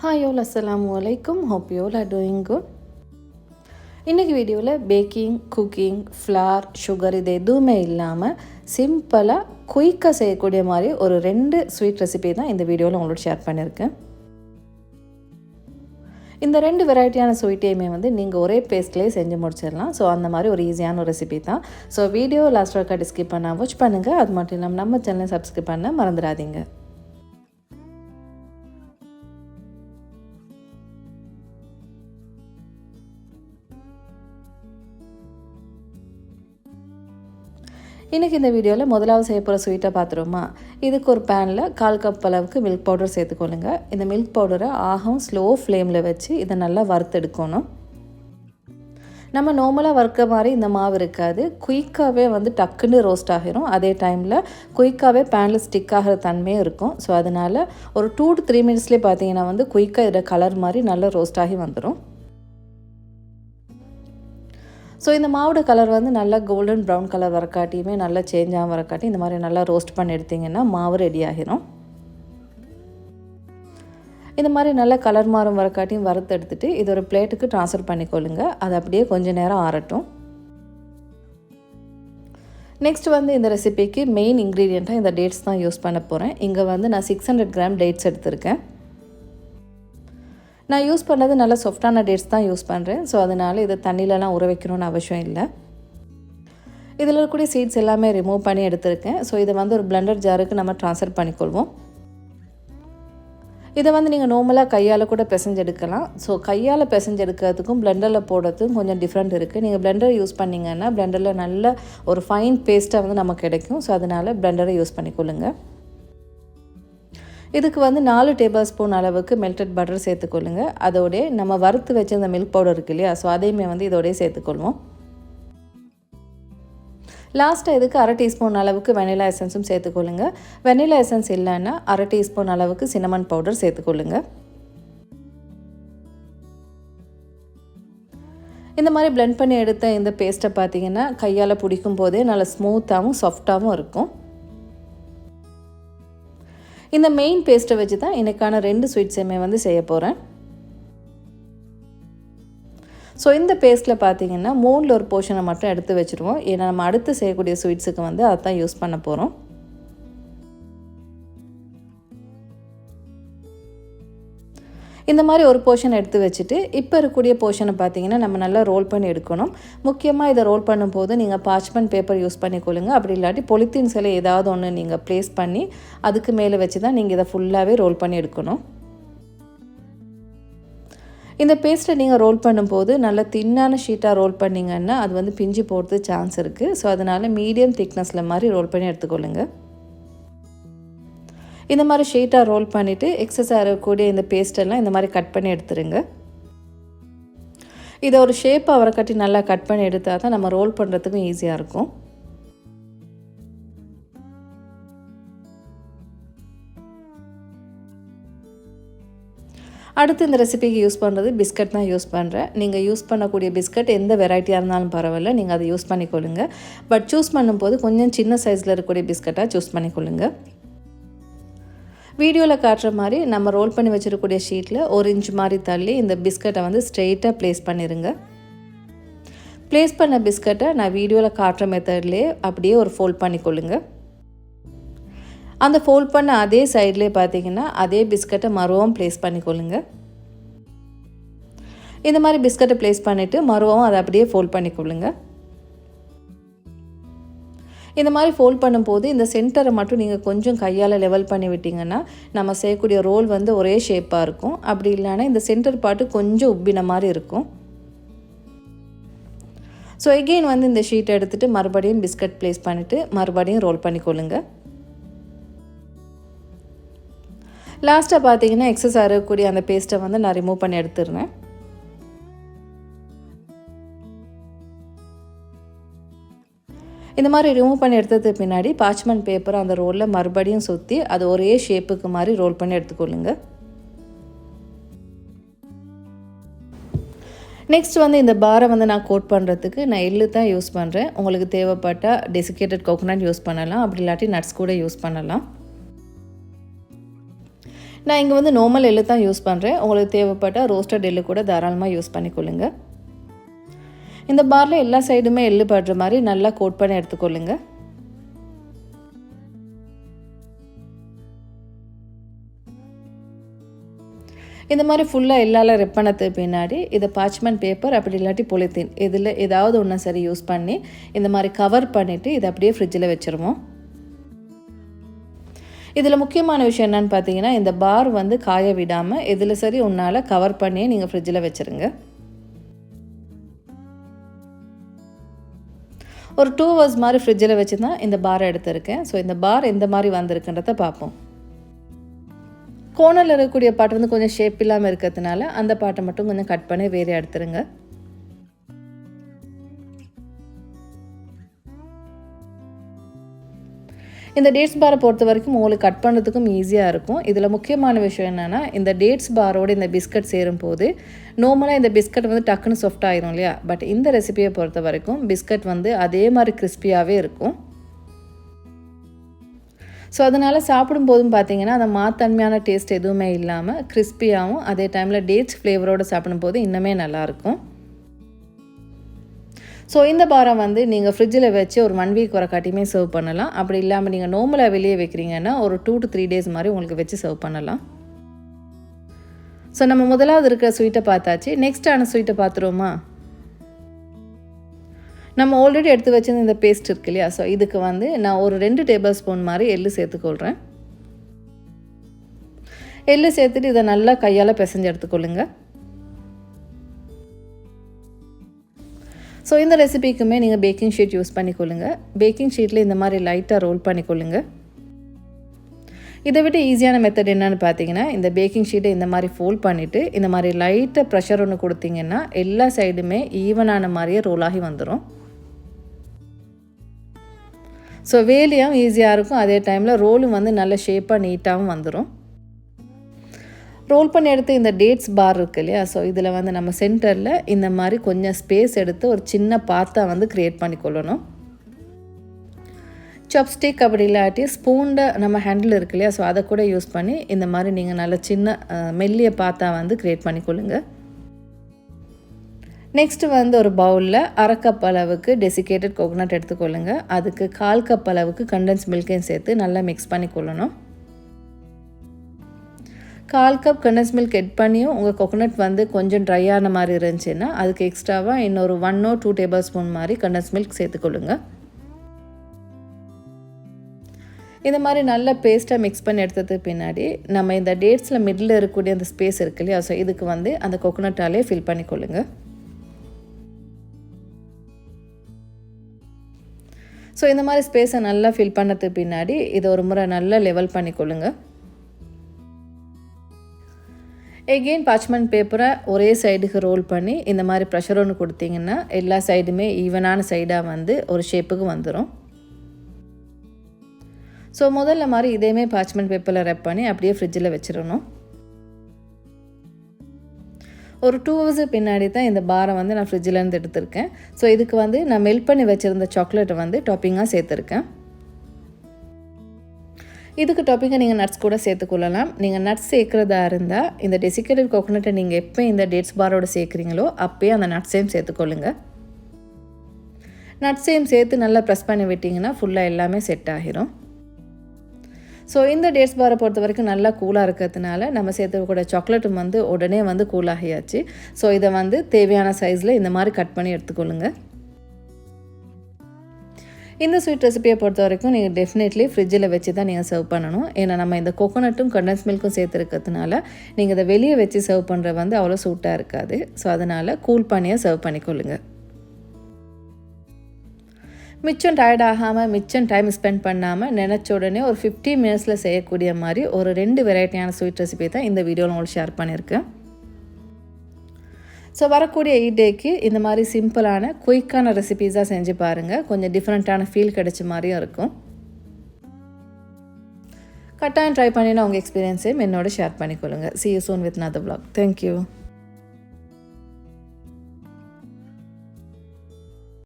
Hi y'all அஸ்ஸலாமு hope y'all are doing good இன்றைக்கி வீடியோவில் பேக்கிங் குக்கிங் ஃப்ளார் சுகர் இது எதுவுமே இல்லாமல் சிம்பிளாக குயிக்காக செய்யக்கூடிய மாதிரி ஒரு ரெண்டு ஸ்வீட் ரெசிபி தான் இந்த வீடியோவில் உங்களோட ஷேர் பண்ணியிருக்கேன். இந்த ரெண்டு வெரைட்டியான ஸ்வீட்டையுமே வந்து நீங்கள் ஒரே பேஸ்ட்லேயே செஞ்சு முடிச்சிடலாம். ஸோ அந்த மாதிரி ஒரு ஈஸியான ஒரு ரெசிபி தான். ஸோ வீடியோ லாஸ்ட் ஒர்க்காக ஸ்கிப் பண்ணால் வாட்ச் பண்ணுங்கள் அது மட்டும் இல்லாமல் நம்ம சேனலை சப்ஸ்கிரைப் பண்ண மறந்துடாதீங்க. இன்றைக்கி இந்த வீடியோவில் முதலாவது செய்ய போகிற ஸ்வீட்டை பார்த்துருவோமா இதுக்கு ஒரு பேனில் கால் கப் அளவுக்கு மில்க் பவுடர் சேர்த்துக்கொள்ளுங்க இந்த மில்க் பவுடரை ஆகம் ஸ்லோ ஃப்ளேமில் வச்சு இதை நல்லா வறுத்தெடுக்கணும். நம்ம நார்மலாக வறுக்க மாதிரி இந்த மாவு இருக்காது. குயிக்காகவே வந்து டக்குன்னு ரோஸ்ட் ஆகிரும். அதே டைமில் குயிக்காகவே பேனில் ஸ்டிக் ஆகிற தன்மையும் இருக்கும். ஸோ அதனால் ஒரு டூ டு த்ரீ மினிட்ஸ்லேயே பார்த்தீங்கன்னா வந்து குயிக்காக இதோட கலர் மாதிரி நல்லா ரோஸ்ட் ஆகி வந்துடும் ஸோ இந்த மாவோட கலர் வந்து நல்லா கோல்டன் ப்ரௌன் கலர் வரக்காட்டியுமே நல்லா சேஞ்ச் ஆகும் வரக்காட்டி இந்த மாதிரி நல்லா ரோஸ்ட் பண்ணி எடுத்திங்கன்னா மாவு ரெடி ஆகிரும். இந்த மாதிரி நல்லா கலர் மாறும் வரக்காட்டியும் வறுத்து எடுத்துகிட்டு இது ஒரு பிளேட்டுக்கு ட்ரான்ஸ்ஃபர் பண்ணிக்கொள்ளுங்க. அது அப்படியே கொஞ்சம் நேரம் ஆறட்டும். நெக்ஸ்ட் வந்து இந்த ரெசிபிக்கு மெயின் இன்க்ரீடியண்ட்டாக இந்த டேட்ஸ் தான் யூஸ் பண்ண போகிறேன் இங்கே வந்து நான் சிக்ஸ் ஹண்ட்ரட் கிராம் டேட்ஸ் எடுத்திருக்கேன். நான் யூஸ் பண்ணது நல்ல சாஃப்டான டேட்ஸ் தான் யூஸ் பண்ணுறேன் ஸோ அதனால் இதை தண்ணியிலலாம் உற வைக்கணும்னு அவசியம் இல்லை. இதில் இருக்கக்கூடிய சீட்ஸ் எல்லாமே ரிமூவ் பண்ணி எடுத்திருக்கேன். ஸோ இதை வந்து ஒரு பிளண்டர் ஜாருக்கு நம்ம ட்ரான்ஸ்ஃபர் பண்ணிக்கொள்வோம். இதை வந்து நீங்கள் நார்மலாக கையால் கூட பிசைஞ்செடுக்கலாம். ஸோ கையால் பிசைஞ்செடுக்கிறதுக்கும் பிளெண்டரில் போடுறதுக்கும் கொஞ்சம் டிஃப்ரெண்ட் இருக்குது நீங்கள் பிளெண்டர் யூஸ் பண்ணிங்கன்னா பிளெண்டரில் நல்ல ஒரு ஃபைன் பேஸ்ட்டாக வந்து நமக்கு கிடைக்கும். ஸோ அதனால் பிளெண்டரை யூஸ் பண்ணிக்கொள்ளுங்கள் இதுக்கு வந்து நாலு டேபிள் ஸ்பூன் அளவுக்கு மெல்டட் பட்டர் சேர்த்துக்கொள்ளுங்க. அதோடய நம்ம வறுத்து வச்சிருந்த மில்க் பவுடர் இருக்கு இல்லையா? ஸோ அதையுமே வந்து இதோடய சேர்த்துக்கொள்வோம். லாஸ்ட்டாக இதுக்கு அரை டீஸ்பூன் அளவுக்கு வெனிலா எசன்ஸும் சேர்த்துக்கொள்ளுங்க. வெனிலா எசன்ஸ் இல்லைன்னா அரை டீஸ்பூன் அளவுக்கு சினமன் பவுடர் சேர்த்துக்கொள்ளுங்க. இந்த மாதிரி பிளெண்ட் பண்ணி எடுத்த இந்த பேஸ்ட்டை பார்த்தீங்கன்னா கையால் பிடிக்கும் போதே நல்லா ஸ்மூத்தாகவும் சாஃப்டாகவும் இருக்கும். இந்த மெயின் பேஸ்ட்டை வச்சு தான் எனக்கான ரெண்டு ஸ்வீட்ஸுமே வந்து செய்ய போகிறேன் ஸோ இந்த பேஸ்ட்டில் பார்த்தீங்கன்னா மூணில் ஒரு போர்ஷனை மட்டும் எடுத்து வச்சுருவோம். ஏன்னா நம்ம அடுத்து செய்யக்கூடிய ஸ்வீட்ஸுக்கு வந்து அதை தான் யூஸ் பண்ண போகிறோம் இந்த மாதிரி ஒரு போர்ஷன் எடுத்து வச்சுட்டு இப்போ இருக்கக்கூடிய போர்ஷனை பார்த்தீங்கன்னா நம்ம நல்லா ரோல் பண்ணி எடுக்கணும். முக்கியமாக இதை ரோல் பண்ணும்போது நீங்கள் பார்ச்மெண்ட் பேப்பர் யூஸ் பண்ணிக்கொள்ளுங்க அப்படி இல்லாட்டி பொலித்தீன் சிலை ஏதாவது ஒன்று நீங்கள் ப்ளேஸ் பண்ணி அதுக்கு மேலே வச்சு தான் நீங்கள் இதை ஃபுல்லாகவே ரோல் பண்ணி எடுக்கணும். இந்த பேஸ்ட்டை நீங்கள் ரோல் பண்ணும்போது நல்ல தின்னான ஷீட்டாக ரோல் பண்ணிங்கன்னா அது வந்து பிஞ்சு போகிறது சான்ஸ் இருக்குது ஸோ அதனால் மீடியம் திக்னஸில் மாதிரி ரோல் பண்ணி எடுத்துக்கொள்ளுங்கள் இந்த மாதிரி ஷீட்டாக ரோல் பண்ணிவிட்டு எக்ஸஸாக இருக்கக்கூடிய இந்த பேஸ்டெல்லாம் இந்த மாதிரி கட் பண்ணி எடுத்துருங்க. இதை ஒரு ஷேப் அவரை கட்டி நல்லா கட் பண்ணி எடுத்தால் தான் நம்ம ரோல் பண்ணுறதுக்கும் ஈஸியாக இருக்கும். அடுத்து இந்த ரெசிபிக்கு யூஸ் பண்ணுறது பிஸ்கட் தான் யூஸ் பண்ணுறேன் நீங்கள் யூஸ் பண்ணக்கூடிய பிஸ்கட் எந்த வெரைட்டியாக இருந்தாலும் பரவாயில்ல. நீங்கள் அதை யூஸ் பண்ணிக்கொள்ளுங்க. பட் சூஸ் பண்ணும்போது கொஞ்சம் சின்ன சைஸில் இருக்கக்கூடிய பிஸ்கட்டாக சூஸ் பண்ணிக்கொள்ளுங்கள் வீடியோவில் காட்டுற மாதிரி நம்ம ரோல் பண்ணி வச்சுருக்கக்கூடிய ஷீட்டில் ஒரு இன்ச் மாதிரி தள்ளி இந்த பிஸ்கட்டை வந்து ஸ்ட்ரெயிட்டாக ப்ளேஸ் பண்ணிடுங்க ப்ளேஸ் பண்ண பிஸ்கட்டை நான் வீடியோவில் காட்டுற மெத்தட்லேயே அப்படியே ஒரு ஃபோல்ட் பண்ணிக்கொள்ளுங்க. அந்த ஃபோல்ட் பண்ண அதே சைட்லேயே பார்த்தீங்கன்னா அதே பிஸ்கட்டை மறுவும் ப்ளேஸ் பண்ணிக்கொள்ளுங்க. இந்த மாதிரி பிஸ்கட்டை ப்ளேஸ் பண்ணிவிட்டு மறுவும் அதை அப்படியே ஃபோல்ட் பண்ணிக்கொள்ளுங்கள் இந்த மாதிரி ஃபோல்ட் பண்ணும்போது இந்த சென்டரை மட்டும் நீங்கள் கொஞ்சம் கையால் லெவல் பண்ணி விட்டிங்கன்னா நம்ம செய்யக்கூடிய ரோல் வந்து ஒரே ஷேப்பாக இருக்கும். அப்படி இல்லைன்னா இந்த சென்டர் பாட்டு கொஞ்சம் உப்பின மாதிரி இருக்கும். ஸோ எகெயின் வந்து இந்த ஷீட் எடுத்துகிட்டு மறுபடியும் பிஸ்கட் ப்ளேஸ் பண்ணிவிட்டு மறுபடியும் ரோல் பண்ணிக்கொள்ளுங்க லாஸ்ட்டாக பார்த்தீங்கன்னா எக்ஸஸ் ஆகக்கூடிய அந்த பேஸ்ட்டை வந்து நான் ரிமூவ் பண்ணி எடுத்துருந்தேன் இந்த மாதிரி ரிமூவ் பண்ணி எடுத்ததுக்கு பின்னாடி பாச்மெண்ட் பேப்பரை அந்த ரோலில் மறுபடியும் சுற்றி அது ஒரே ஷேப்புக்கு மாதிரி ரோல் பண்ணி எடுத்துக்கொள்ளுங்க. நெக்ஸ்ட் வந்து இந்த பாரை வந்து நான் கோட் பண்ணுறதுக்கு நான் எள்ளு தான் யூஸ் பண்ணுறேன் உங்களுக்கு தேவைப்பட்டால் டெசிகேட்டட் கோகோனட் யூஸ் பண்ணலாம். அப்படி இல்லாட்டி நட்ஸ் கூட யூஸ் பண்ணலாம். நான் இங்கே வந்து நார்மல் எள்ளு தான் யூஸ் பண்ணுறேன் உங்களுக்கு தேவைப்பட்டால் ரோஸ்டட் எள்ளு கூட தாராளமாக யூஸ் பண்ணிக்கொள்ளுங்க. இந்த பாரில் எல்லா சைடுமே எள்ளு படுற மாதிரி நல்லா கோட் பண்ணி எடுத்துக்கொள்ளுங்க. இந்த மாதிரி ஃபுல்லாக எல்லால ரெப் பின்னாடி இதை பாச்மெண்ட் பேப்பர் அப்படி இல்லாட்டி பொலித்தீன் இதில் ஏதாவது ஒன்று சரி யூஸ் பண்ணி இந்த மாதிரி கவர் பண்ணிவிட்டு இதை அப்படியே ஃப்ரிட்ஜில் வச்சுருவோம். இதில் முக்கியமான விஷயம் என்னென்னு பார்த்தீங்கன்னா இந்த பார் வந்து காய விடாமல் இதில் சரி உன்னால் கவர் பண்ணியே நீங்கள் ஃப்ரிட்ஜில் வச்சுருங்க. ஒரு டூ ஹவர்ஸ் மாதிரி ஃப்ரிட்ஜில் வச்சு தான் இந்த பாரை எடுத்திருக்கேன். ஸோ இந்த பார் எந்த மாதிரி வந்திருக்குன்றத பார்ப்போம். கோணல் இருக்கக்கூடிய பாட்டு வந்து கொஞ்சம் ஷேப் இல்லாமல் இருக்கிறதுனால அந்த பாட்டை மட்டும் கொஞ்சம் கட் பண்ணி வேறு எடுத்துருங்க. இந்த டேட்ஸ் பாரை பொறுத்த வரைக்கும் உங்களுக்கு கட் பண்ணுறதுக்கும் ஈஸியாக இருக்கும். இதில் முக்கியமான விஷயம் என்னென்னா இந்த டேட்ஸ் பாரோட இந்த பிஸ்கட் சேரும் போது நார்மலாக இந்த பிஸ்கட் வந்து டக்குன்னு சாஃப்ட் ஆயிரும் இல்லையா? பட் இந்த ரெசிபியை பொறுத்த வரைக்கும் பிஸ்கட் வந்து அதே மாதிரி கிறிஸ்பியாகவே இருக்கும். ஸோ அதனால் சாப்பிடும்போதும் பார்த்தீங்கன்னா அந்த மாத்தன்மையான டேஸ்ட் எதுவுமே இல்லாமல் கிறிஸ்பியாகவும் அதே டைமில் டேட்ஸ் ஃப்ளேவரோடு சாப்பிடும்போது இன்னுமே நல்லாயிருக்கும் ஸோ இந்த பாரம் வந்து நீங்கள் ஃப்ரிட்ஜில் வச்சு ஒரு ஒன் வீக் வர காட்டியுமே சர்வ் பண்ணலாம். அப்படி இல்லாமல் நீங்கள் நோமலாக வெளியே வைக்கிறீங்கன்னா ஒரு டூ டு த்ரீ டேஸ் மாதிரி உங்களுக்கு வச்சு சர்வ் பண்ணலாம். ஸோ நம்ம முதலாவது இருக்கிற ஸ்வீட்டை பார்த்தாச்சு. நெக்ஸ்டான ஸ்வீட்டை பார்த்துருவோமா? நம்ம ஆல்ரெடி எடுத்து வச்சிருந்த இந்த பேஸ்ட் இருக்கு இல்லையா? ஸோ இதுக்கு வந்து நான் ஒரு ரெண்டு டேபிள் ஸ்பூன் மாதிரி எள்ளு சேர்த்துக்கொள்கிறேன் எள்ளு சேர்த்துட்டு இதை நல்லா கையால் பிசைஞ்சு எடுத்துக்கொள்ளுங்கள் ஸோ இந்த ரெசிபிக்குமே நீங்கள் பேக்கிங் ஷீட் யூஸ் பண்ணிக்கொள்ளுங்க. பேக்கிங் ஷீட்டில் இந்த மாதிரி லைட்டாக ரோல் பண்ணிக்கொள்ளுங்க. இதை விட ஈஸியான மெத்தட் என்னென்னு பார்த்தீங்கன்னா இந்த பேக்கிங் ஷீட்டை இந்த மாதிரி ஃபோல்ட் பண்ணிவிட்டு இந்த மாதிரி லைட்டாக ப்ரெஷர் ஒன்று கொடுத்தீங்கன்னா எல்லா சைடுமே ஈவனான மாதிரியே ரோல் ஆகி வந்துடும் ஸோ வேலையும் ஈஸியாக இருக்கும். அதே டைமில் ரோலும் வந்து நல்ல ஷேப்பாக நீட்டாகவும் வந்துடும் ரோல் பண்ணி எடுத்து இந்த டேட்ஸ் பார் இருக்கு இல்லையா? ஸோ இதில் வந்து நம்ம சென்டரில் இந்த மாதிரி கொஞ்சம் ஸ்பேஸ் எடுத்து ஒரு சின்ன பாத்தா வந்து க்ரியேட் பண்ணிக்கொள்ளணும் சாப்ஸ்டிக் அப்படி இல்லாட்டி ஸ்பூனில் நம்ம ஹேண்டில் இருக்கு இல்லையா? ஸோ அதை கூட யூஸ் பண்ணி இந்த மாதிரி நீங்கள் நல்ல சின்ன மெல்லிய பாத்தா வந்து க்ரியேட் பண்ணிக்கொள்ளுங்க நெக்ஸ்ட்டு வந்து ஒரு பவுலில் அரை கப் அளவுக்கு டெசிகேட்டட் கோகோனட் எடுத்துக்கொள்ளுங்கள் அதுக்கு கால் கப் அளவுக்கு கண்டென்ஸ் மில்கையும் சேர்த்து நல்லா மிக்ஸ் பண்ணி கொள்ளணும். கால் கப் கண்டன்ஸ் மில்க் எட் பண்ணியும் உங்கள் கொக்கனட் வந்து கொஞ்சம் ட்ரை ஆன மாதிரி இருந்துச்சுன்னா அதுக்கு எக்ஸ்ட்ராவாக இன்னொரு ஒன்னோ டூ டேபிள் ஸ்பூன் மாதிரி கண்டன்ஸ் மில்க் சேர்த்துக்கொள்ளுங்க. இந்த மாதிரி நல்ல பேஸ்ட்டாக மிக்ஸ் பண்ணி எடுத்ததுக்கு பின்னாடி நம்ம இந்த டேட்ஸில் மிடில் இருக்கக்கூடிய அந்த ஸ்பேஸ் இருக்கு இல்லையா? ஸோ இதுக்கு வந்து அந்த கொக்கனட்டாலே ஃபில் பண்ணிக்கொள்ளுங்க. ஸோ இந்த மாதிரி ஸ்பேஸை நல்லா ஃபில் பண்ணதுக்கு பின்னாடி இதை ஒரு முறை நல்லா லெவல் பண்ணிக்கொள்ளுங்கள் எகெயின் பாச்மெண்ட் பேப்பரை ஒரே சைடுக்கு ரோல் பண்ணி இந்த மாதிரி ப்ரெஷர் ஒன்று கொடுத்தீங்கன்னா எல்லா சைடுமே ஈவனான சைடாக வந்து ஒரு ஷேப்புக்கு வந்துடும் ஸோ முதல்ல மாதிரி இதேமே பாச்மெண்ட் பேப்பரில் ரெப் பண்ணி அப்படியே ஃப்ரிட்ஜில் வச்சிடணும். ஒரு டூ ஹவர்ஸு பின்னாடி தான் இந்த பாரை வந்து நான் ஃப்ரிட்ஜிலேருந்து எடுத்திருக்கேன். ஸோ இதுக்கு வந்து நான் மெல்ட் பண்ணி வச்சுருந்த சாக்லேட்டை வந்து டாப்பிங்காக சேர்த்துருக்கேன். இதுக்கு டாப்பிக்கை நீங்கள் நட்ஸ் கூட சேர்த்துக்கொள்ளலாம் நீங்கள் நட்ஸ் சேர்க்குறதா இருந்தால் இந்த டெசிகேட்டட் கோகோனட்டை நீங்கள் எப்போ இந்த டேட்ஸ் பாரோட சேர்க்குறீங்களோ அப்போயே அந்த நட்ஸையும் சேர்த்துக்கொள்ளுங்க நட்ஸையும் சேர்த்து நல்லா ப்ரெஸ் பண்ணி விட்டிங்கன்னா ஃபுல்லாக எல்லாமே செட் ஆகிரும். ஸோ இந்த டேட்ஸ் பாரை பொறுத்த வரைக்கும் நல்லா கூலாக இருக்கிறதுனால நம்ம சேர்த்துக்கூட சாக்லேட்டும் வந்து உடனே வந்து கூலாகியாச்சு ஸோ இதை வந்து தேவையான சைஸில் இந்த மாதிரி கட் பண்ணி எடுத்துக்கொள்ளுங்கள் இந்த ஸ்வீட் ரெசிபியை பொறுத்த வரைக்கும் நீங்கள் டெஃபினெட்லி ஃப்ரிட்ஜில் வச்சு தான் நீங்கள் சர்வ் பண்ணணும். ஏன்னா நம்ம இந்த கோகோனட்டும் கண்டன்ஸ் மில்க்கும் சேர்த்துருக்கிறதுனால நீங்கள் இதை வெளியே வச்சு சர்வ் பண்ணுற வந்து அவ்வளோ சூட்டாக இருக்காது. ஸோ அதனால் கூல் பண்ணியாக சர்வ் பண்ணிக்கொள்ளுங்க. மிச்சம் டயர்ட் ஆகாமல் மிச்சம் டைம் ஸ்பெண்ட் பண்ணாமல் நினச்ச உடனே ஒரு ஃபிஃப்டி மினிட்ஸில் செய்யக்கூடிய மாதிரி ஒரு ரெண்டு வெரைட்டியான ஸ்வீட் ரெசிபி தான் இந்த வீடியோவில் உங்களுக்கு ஷேர் பண்ணியிருக்கேன். ஸோ வரக்கூடிய ஈட் டேக்கு இந்த மாதிரி சிம்பிளான குயிக்கான ரெசிபீஸாக செஞ்சு பாருங்கள் கொஞ்சம் டிஃப்ரெண்ட்டான ஃபீல் கிடைச்ச மாதிரியும் இருக்கும். கட்டாயம் ட்ரை பண்ணினா உங்கள் எக்ஸ்பீரியன்ஸையும் என்னோட share பண்ணிக்கொள்ளுங்கள் see you soon with another blog thank you